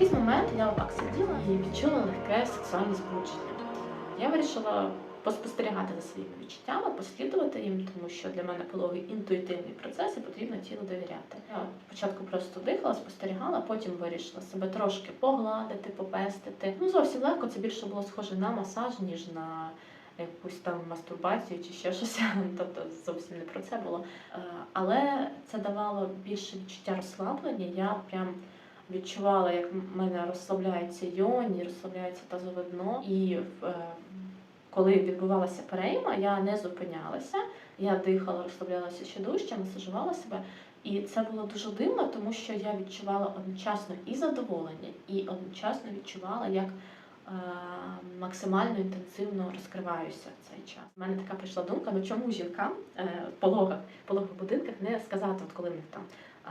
якийсь момент я отак сиділа і відчула легке сексуальне збудження. Я вирішила поспостерігати за своїми відчуттями, послідувати їм, тому що для мене пологий інтуїтивний процес і потрібно тілу довіряти. Я спочатку просто дихала, спостерігала, потім вирішила себе трошки погладити, попестити. Ну зовсім легко, це більше було схоже на масаж, ніж на якусь там мастурбацію чи ще щось. Тобто зовсім не про це було. Е, Але це давало більше відчуття розслаблення. Я прям відчувала, як в мене розслабляється йоні, розслабляється тазове дно. І е, коли відбувалася перейма, я не зупинялася. Я дихала, розслаблялася ще дужче, масажувала себе. І це було дуже дивно, тому що я відчувала одночасно і задоволення, і одночасно відчувала, як е, максимально інтенсивно розкриваюся в цей час. У мене така прийшла думка: ну чому жінкам е, в пологах, пологових будинках не сказати, от коли в них там е,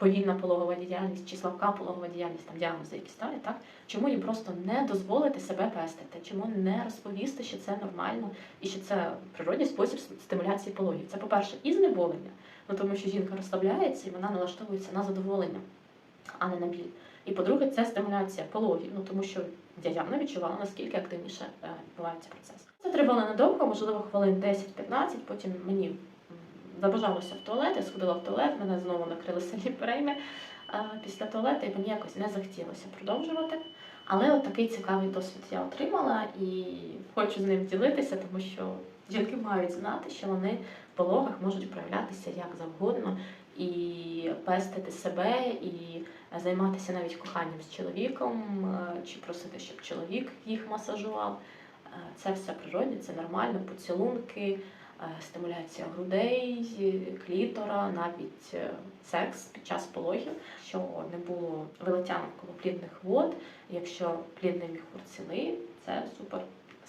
повільна пологова діяльність чи слабка пологова діяльність, там діагнози якісь ставлять, так чому їм просто не дозволити себе пестити, чому не розповісти, що це нормально і що це природний спосіб стимуляції пологів. Це, по-перше, і знеболення, ну тому що жінка розслабляється і вона налаштовується на задоволення, а не на біль. І по-друге, це стимуляція пологів, ну тому що я явно відчувала, наскільки активніше е, відбувається процес. Це тривало недовго, можливо, хвилин 10-15, потім мені забажалося в туалет, я сходила в туалет, мене знову накрили сильні перейми після туалету, і мені якось не захотілося продовжувати. Але от такий цікавий досвід я отримала і хочу з ним ділитися, тому що жінки мають знати, що вони в пологах можуть проявлятися як завгодно і пестити себе, і займатися навіть коханням з чоловіком, е, чи просити, щоб чоловік їх масажував. Е, Це все природне, це нормально, поцілунки, стимуляція грудей, клітора, навіть е, секс під час пологів, що не було вилиття навколо плідних вод. Якщо плідний міхур це супер,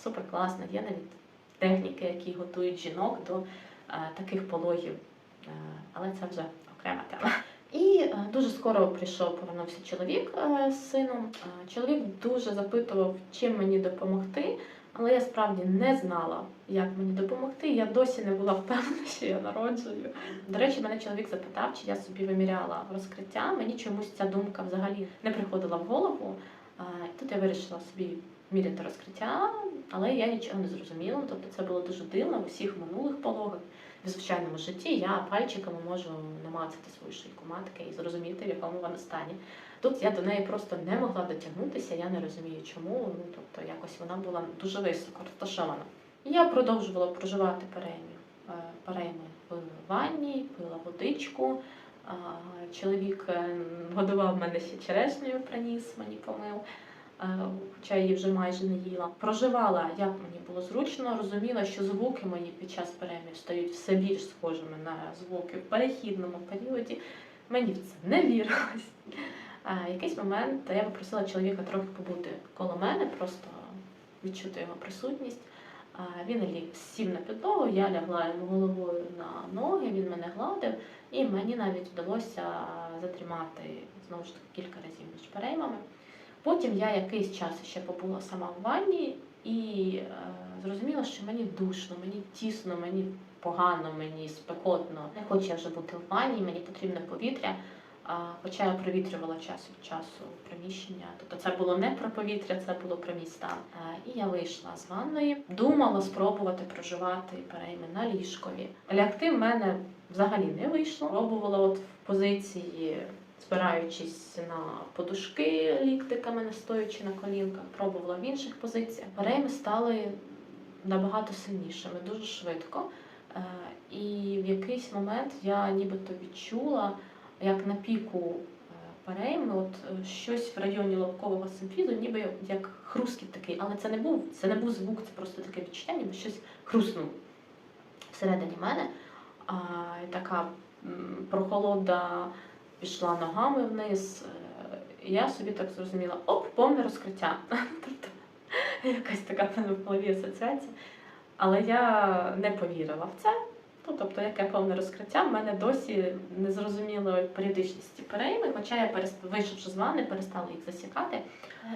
супер класно. Є навіть техніки, які готують жінок до е, таких пологів, Е, але це вже окрема тема. І е, дуже скоро прийшов, повернувся чоловік е, з сином. Е, Чоловік дуже запитував, чим мені допомогти, але я справді не знала, як мені допомогти. Я досі не була впевнена, що я народжую. До речі, мене чоловік запитав, чи я собі виміряла розкриття. Мені чомусь ця думка взагалі не приходила в голову. Тут я вирішила собі міряти розкриття, але я нічого не зрозуміла. Тобто це було дуже дивно в усіх минулих пологах. В звичайному житті я пальчиками можу намацати свою шийку матки і зрозуміти, в якому вона стані. Тут я до неї просто не могла дотягнутися, я не розумію чому. Ну тобто якось вона була дуже високо розташована. Я продовжувала проживати перейми, е, перейми в ванні, пила водичку. Чоловік е, годував мене ще черешнею, приніс мені помив. Е, Хоча її вже майже не їла. Проживала, як мені було зручно, розуміла, що звуки мої під час перемів стають все більш схожими на звуки в перехідному періоді. Мені в це не вірилось. Якийсь момент я попросила чоловіка трохи побути коло мене, просто відчути його присутність. Він ліг сів на підлогу, я лягла йому головою на ноги, він мене гладив, і мені навіть вдалося затримати знову ж таки кілька разів між переймами. Потім я якийсь час ще побула сама в ванні і е, зрозуміла, що мені душно, мені тісно, мені погано, мені спекотно. Не хочу я вже бути в ванні, мені потрібне повітря. А, Хоча я провітрювала час від часу приміщення. Тобто це було не про повітря, це було про мій стан. А, І я вийшла з ванної, думала спробувати проживати перейми на ліжкові. Лягти в мене взагалі не вийшло. Пробувала от в позиції, спираючись на подушки ліктиками, не стоячи на колінках, пробувала в інших позиціях. Перейми стали набагато сильнішими, дуже швидко. Е, І в якийсь момент я нібито відчула, як на піку е, перейми, от е, щось в районі лобкового симфізу, ніби як хрускіт такий, але це не був, це не був звук, це просто таке відчуття, ніби щось хруснуло всередині мене. А, така прохолода пішла ногами вниз. Е, і Я собі так зрозуміла, оп, повне розкриття. Тобто якась така в в голові асоціація. Але я не повірила в це. Ну, тобто, яке повне розкриття, в мене досі незрозумілої періодичності перейми, хоча я вийшовши з ванни, перестала їх засікати.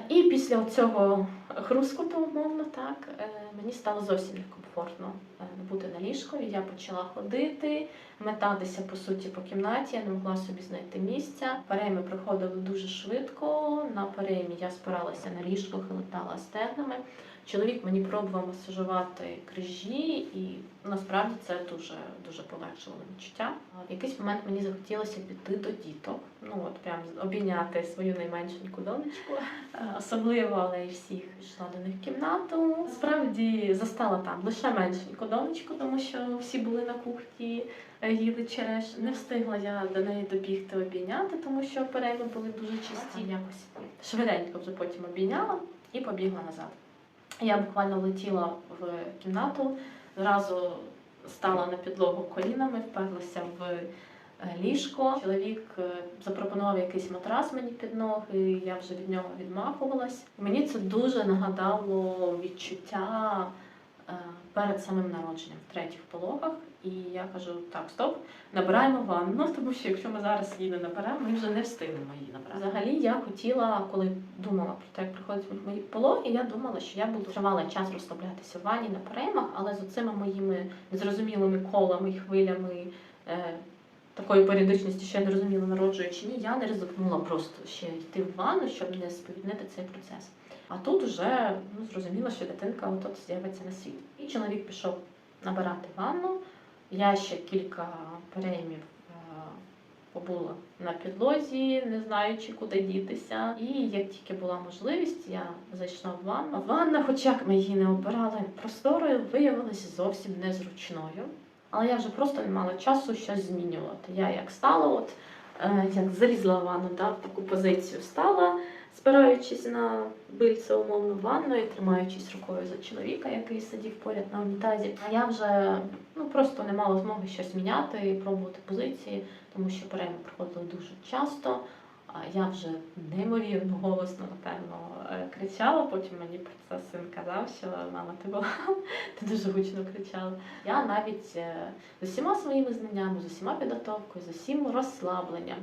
І після цього хрускоту, умовно так, е, мені стало зовсім некомфортно е, бути на ліжкові. Я почала ходити, метатися по суті по кімнаті, я не могла собі знайти місця. Перейми проходили дуже швидко. На переймі я спиралася на ліжко, хилитала стегнами. Чоловік мені пробував масажувати крижі, і насправді це дуже дуже полегшило відчуття. В якийсь момент мені захотілося піти до діток. Ну от прям обійняти свою найменшеньку донечку. Е, Особливо, але й всіх йшла до них в кімнату. Справді застала там лише меншеньку донечку, тому що всі були на кухні, е, їли череш. Не встигла я до неї добігти обійняти, тому що перейми були дуже чисті. Якось швиденько вже потім обійняла і побігла назад. Я буквально летіла в кімнату, зразу стала на підлогу колінами, вперлася в е, ліжко. Чоловік е, запропонував якийсь матрас мені під ноги, я вже від нього відмахувалась. Мені це дуже нагадало відчуття перед самим народженням в третіх пологах. І я кажу: так, стоп, набираємо ванну, тому що якщо ми зараз її не наберемо, ми вже не встигнемо її набрати. Взагалі я хотіла, коли думала про те, як приходять мої пологи, я думала, що я буду тривалий час розслаблятися в ванні на переймах, але з оцими моїми незрозумілими колами і хвилями. Е, Такої періодичності, я не розуміла, народжую чи ні, я не ризикнула просто ще йти в ванну, щоб не сповільнити цей процес. А тут вже ну, зрозуміло, що дитинка от з'явиться на світ. І чоловік пішов набирати ванну. Я ще кілька переймів е, побула на підлозі, не знаючи, куди дітися. І як тільки була можливість, я зайшла в ванну. Ванна, хоча як ми її не обирали просторою, виявилася зовсім незручною. Але я вже просто не мала часу щось змінювати. Я як стала, от е, як залізла в ванну, да, в таку позицію стала, спираючись на бильце умовно ванною, тримаючись рукою за чоловіка, який сидів поряд на унітазі. А я вже ну просто не мала змоги щось міняти і пробувати позиції, тому що перейми проходили дуже часто. Я вже неймовірно голосно, напевно, е, кричала. Потім мені про це син казав, що мама, ти була ти дуже гучно кричала. Я навіть е, з усіма своїми знаннями, з усіма підготовкою, з усім розслабленням.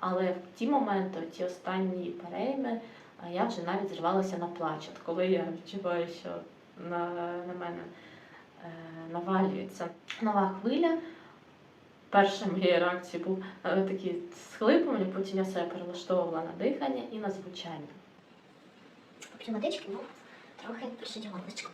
Але в ті моменти, ті останні перейми, е, я вже навіть зривалася на плач. Коли я відчуваю, що на, на мене е, навалюється нова хвиля. Перша моєї реакції був е, такі схлипування, потім я себе перелаштовувала на дихання і на звучання. Поп'ю водички, ну, трохи присидю горлечко.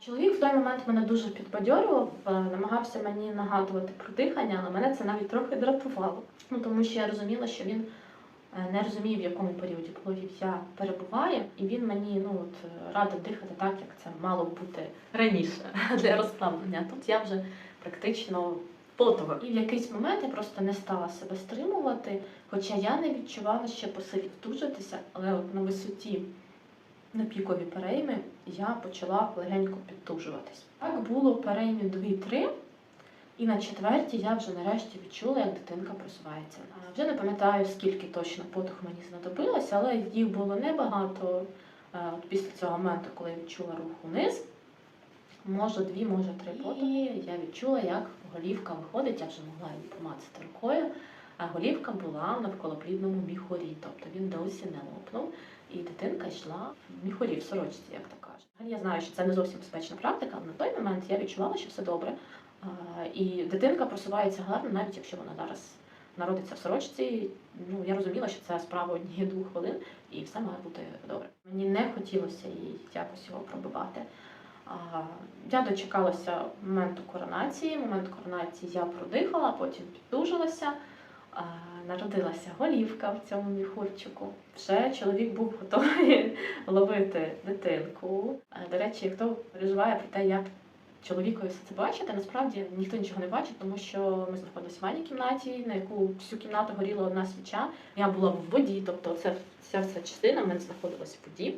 Чоловік в той момент мене дуже підбадьорював, е, намагався мені нагадувати про дихання, але мене це навіть трохи дратувало. Ну тому що я розуміла, що він е, не розумів, в якому періоді пологів я перебуваю, і він мені ну от е, радив дихати так, як це мало б бути раніше для розслаблення. Тут я вже практично потова. І в якийсь момент я просто не стала себе стримувати, хоча я не відчувала ще посилів втужитися, але от на висоті на пікові перейми я почала легенько підтужуватись. Так було переймів 2-3, і на четвертій я вже нарешті відчула, як дитинка просувається. Вже не пам'ятаю, скільки точно подих мені знадобилось, але їх було небагато. Е, От після цього моменту, коли я відчула рух униз, може дві, може три подихи, я відчула, як голівка виходить, я вже могла її помацати рукою. А голівка була в навколоплідному міхурі, тобто він досі не лопнув. І дитинка йшла в міхурі, в сорочці, як то кажуть. Я знаю, що це не зовсім безпечна практика, але на той момент я відчувала, що все добре. І дитинка просувається гарно, навіть якщо вона зараз народиться в сорочці. Ну я розуміла, що це справа однієї-двох хвилин, і все має бути добре. Мені не хотілося їй якось його пробивати. Я дочекалася моменту коронації. Момент коронації я продихала, потім підтужилася. Народилася голівка в цьому міхурчику. Вже чоловік був готовий ловити дитинку. До речі, хто переживає про те, як чоловікові все це бачити, насправді ніхто нічого не бачить, тому що ми знаходилися в ванній кімнаті, на яку всю кімнату горіла одна свіча. Я була в воді, тобто це вся вся частина в мене знаходилася в воді.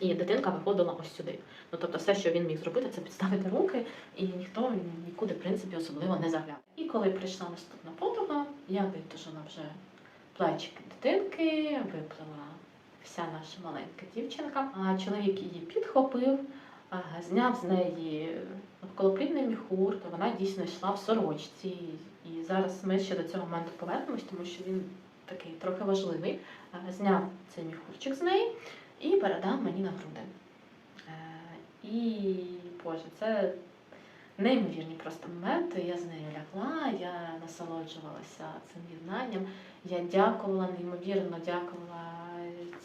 І дитинка виходила ось сюди. Ну тобто, все, що він міг зробити, це підставити руки, і ніхто нікуди, в принципі, особливо не заглядав. І коли прийшла наступна подруга, я витужила вже плечики дитинки, виплила вся наша маленька дівчинка. А чоловік її підхопив, зняв з неї навколоплідний міхур, то вона дійсно йшла в сорочці. І зараз ми ще до цього моменту повернемось, тому що він такий трохи важливий. Зняв цей міхурчик з неї і передав мені на груди. Е, І Боже, це неймовірні просто моменти. Я з нею лягла, я насолоджувалася цим єднанням. Я дякувала, неймовірно дякувала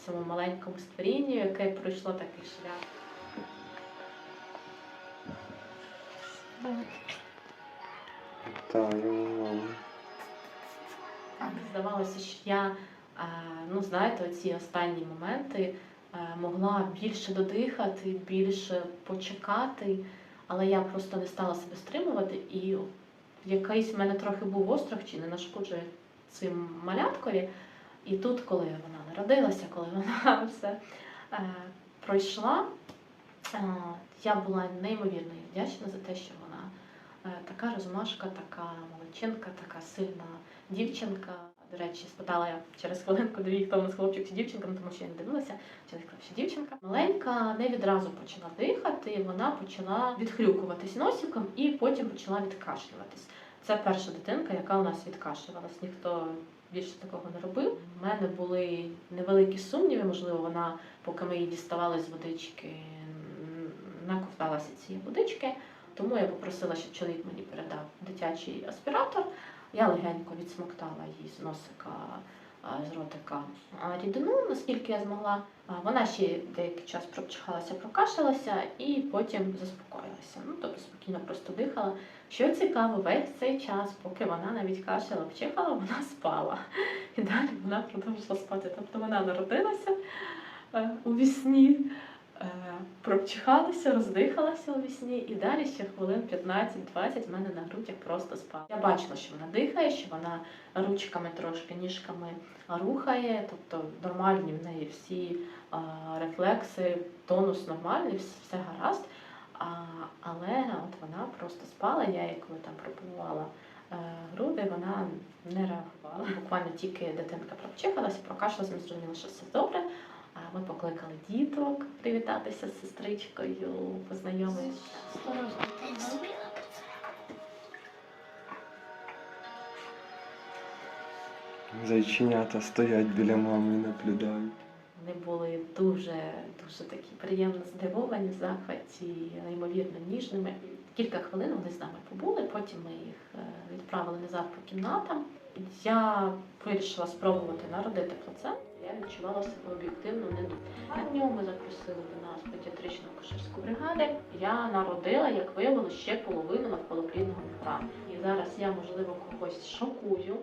цьому маленькому створінню, яке пройшло такий шлях. Так. Здавалося, що я, е, ну знаєте, оці останні моменти е, могла більше додихати, більше почекати, але я просто не стала себе стримувати, і якийсь в мене трохи був острах, чи не нашкоджує цим маляткові. І тут, коли вона народилася, коли вона все е, пройшла, е, я була неймовірно вдячна за те, що така розмашка, така молодчинка, така сильна дівчинка. До речі, спитала я через хвилинку дві, хто в нас хлопчик чи дівчинка, ну тому що я не дивилася, чи сказав, що дівчинка. Маленька не відразу почала дихати, вона почала відхрюкуватись носиком і потім почала відкашлюватись. Це перша дитинка, яка у нас відкашлювалась. Ніхто більше такого не робив. У мене були невеликі сумніви, можливо, вона, поки ми її діставали з водички, наковталася цієї водички. Тому я попросила, щоб чоловік мені передав дитячий аспіратор. Я легенько відсмоктала їй з носика, з ротика рідину, наскільки я змогла. Вона ще деякий час прочихалася, прокашлялася і потім заспокоїлася. Ну, тобто спокійно просто дихала. Що цікаво, весь цей час, поки вона навіть кашляла, вчихала, вона спала. І далі вона продовжила спати. Тобто вона народилася е, у вісні, е, прочихалася, роздихалася у вісні, і далі ще хвилин 15-20 в мене на грудях просто спала. Я бачила, що вона дихає, що вона ручками трошки, ніжками рухає, тобто нормальні в неї всі рефлекси, тонус нормальний, все гаразд. Але от вона просто спала. Я їй там пропонувала е, груди, вона не реагувала. Буквально тільки дитинка прочихалася, прокашлялася, ми зрозуміли, що все добре. А ми покликали діток привітатися з сестричкою, познайомитися. Зайченята стоять біля мами і наблюдають. Вони були дуже дуже такі приємно здивовані, в захваті, неймовірно ніжними. Кілька хвилин вони з нами побули, потім ми їх е, відправили назад по кімнатам. Я вирішила спробувати народити плацент. Я відчувала себе об'єктивно не дуже. Дню ми запросили до нас педіатричну акушерську бригаду. Я народила, як виявилося, ще половину навколоплідного міхура. І зараз я, можливо, когось шокую.